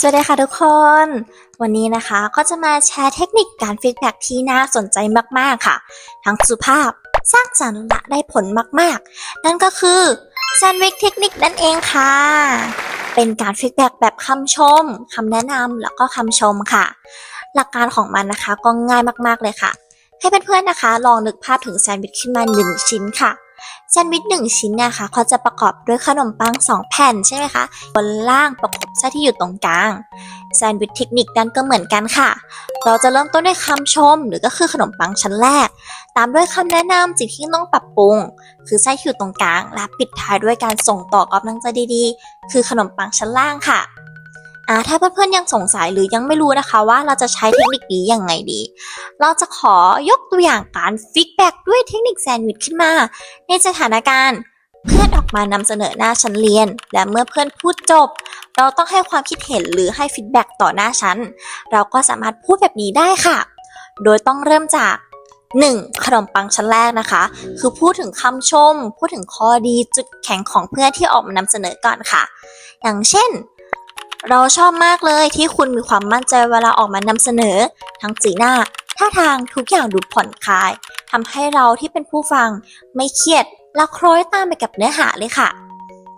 สวัสดีค่ะทุกคน วันนี้นะคะก็จะมาแชร์เทคนิคการฟีดแบ็กที่น่าสนใจมากๆค่ะ ทั้งสุภาพสร้างสรรค์และได้ผลมากๆ นั่นก็คือแซนด์วิชเทคนิคนั่นเองค่ะ เป็นการฟีดแบ็กแบบคำชมคำแนะนำแล้วก็คำชมค่ะ หลักการของมันนะคะก็ง่ายมากๆเลยค่ะ ให้เพื่อนๆนะคะ ลองนึกภาพถึงแซนด์วิชขึ้นมาหนึ่งชิ้นค่ะ แซนด์วิชหนึ่งชิ้นเนี่ยค่ะเขาจะประกอบด้วยขนมปังสองแผ่นใช่ไหมคะบนล่างประกบไส้ที่อยู่ตรงกลางแซนด์วิชเทคนิคนั้นก็เหมือนกันค่ะ เราจะเริ่มต้นด้วยคำชมหรือก็คือขนมปังชั้นแรก ตามด้วยคำแนะนำสิ่งที่ต้องปรับปรุง คือไส้ที่อยู่ตรงกลาง และปิดท้ายด้วยการส่งต่อกำลังใจดีๆ คือขนมปังชั้นล่างค่ะ อ่าถ้าเพื่อนๆยังสงสัยหรือยังไม่รู้นะคะว่าเราจะใช้เทคนิคนี้ยังไงดี เราจะขอยกตัวอย่างการฟีดแบ็กด้วยเทคนิคแซนด์วิชขึ้นมา ในสถานการณ์เพื่อนออกมานำเสนอหน้าชั้นเรียน และเมื่อเพื่อนพูดจบ เราต้องให้ความคิดเห็นหรือให้ฟีดแบ็กต่อหน้าชั้น เราก็สามารถพูดแบบนี้ได้ค่ะ โดยต้องเริ่มจาก 1. ขนมปังชั้นแรกนะคะ คือพูดถึงคำชม พูดถึงข้อดีจุดแข็งของเพื่อนที่ออกมานำเสนอก่อนค่ะ อย่างเช่น เราชอบมากเลยที่คุณมีความมั่นใจเวลาออกมานำเสนอ ทั้งสีหน้าท่าทางทุกอย่างดูผ่อนคลายทำให้เราที่เป็นผู้ฟังไม่เครียดและคล้อยตามไปกับเนื้อหาเลยค่ะ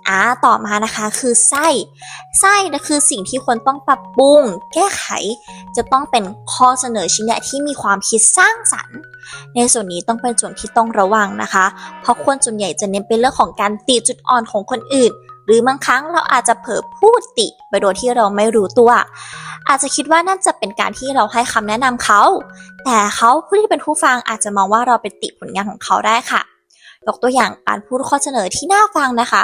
อ่าต่อมานะคะคือไส้ไส้นะคือสิ่งที่ควรต้องปรับปรุง แก้ไข จะต้องเป็นข้อเสนอชี้แนะที่มีความคิดสร้างสรรค์ ในส่วนนี้ต้องเป็นส่วนที่ต้องระวังนะคะ เพราะคนส่วนใหญ่จะเน้นเป็นเรื่องของการตีจุดอ่อนของคนอื่น รือบางครั้งเราอาจจะเผลอพูดติไปโดยที่เราไม่รู้ตัว อาจจะคิดว่านั่นจะเป็นการที่เราให้คำแนะนำเขา แต่เขาผู้ที่เป็นผู้ฟังอาจจะมองว่าเราเป็นติผลงานของเขาได้ค่ะ ยกตัวอย่างการพูดข้อเสนอที่น่าฟังนะคะ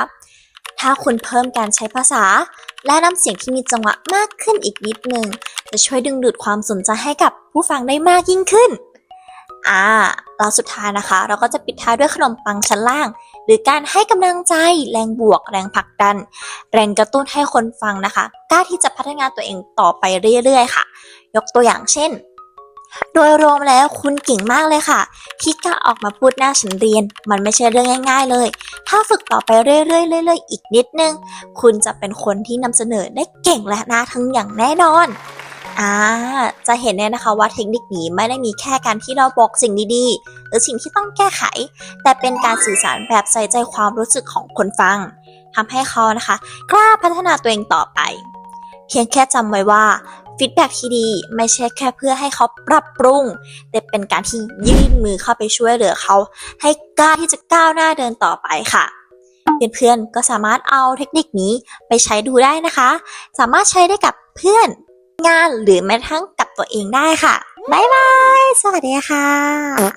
ถ้าคุณเพิ่มการใช้ภาษา และน้ำเสียงที่มีจังหวะมากขึ้นอีกนิดนึงจะช่วยดึงดูดความสนใจให้กับผู้ฟังได้มากยิ่งขึ้น อ่า แล้วสุดท้ายนะคะ เราก็จะปิดท้ายด้วยขนมปังชั้นล่าง หรือการให้กำลังใจ แรงบวก แรงผลักดัน แรงกระตุ้นให้คนฟังนะคะกล้าที่จะพัฒนาตัวเองต่อไปเรื่อย ๆ ค่ะ ยกตัวอย่างเช่น โดยรวมแล้วคุณเก่งมากเลยค่ะ ที่กล้าออกมาพูดหน้าชั้นเรียน มันไม่ใช่เรื่องง่าย ๆ เลย ถ้าฝึกต่อไปเรื่อยๆเรื่อยๆอีกนิดนึง คุณจะเป็นคนที่นำเสนอได้เก่งและน่าทึ่งอย่างแน่นอน อ่าจะเห็นเนี่ยนะคะว่าเทคนิคนี้ไม่ได้มีแค่การที่เราบอกสิ่งดีๆ หรือสิ่งที่ต้องแก้ไข แต่เป็นการสื่อสารแบบใส่ใจความรู้สึกของคนฟังทำให้เขานะคะ กล้าพัฒนาตัวเองต่อไป เพียงแค่จำไว้ว่าฟีดแบ็ที่ดีไม่ใช่แค่เพื่อให้เขาปรับปรุง แต่เป็นการที่ยื่นมือเข้าไปช่วยเหลือเขา ให้กล้าที่จะก้าวหน้าเดินต่อไปค่ะเพื่อนๆก็สามารถเอาเทคนิคนี้ไปใช้ดูได้นะคะ สามารถใช้ได้กับเพื่อน งานหรือแม้กระทั่งกับตัวเองได้ค่ะ บ๊ายบาย สวัสดีค่ะ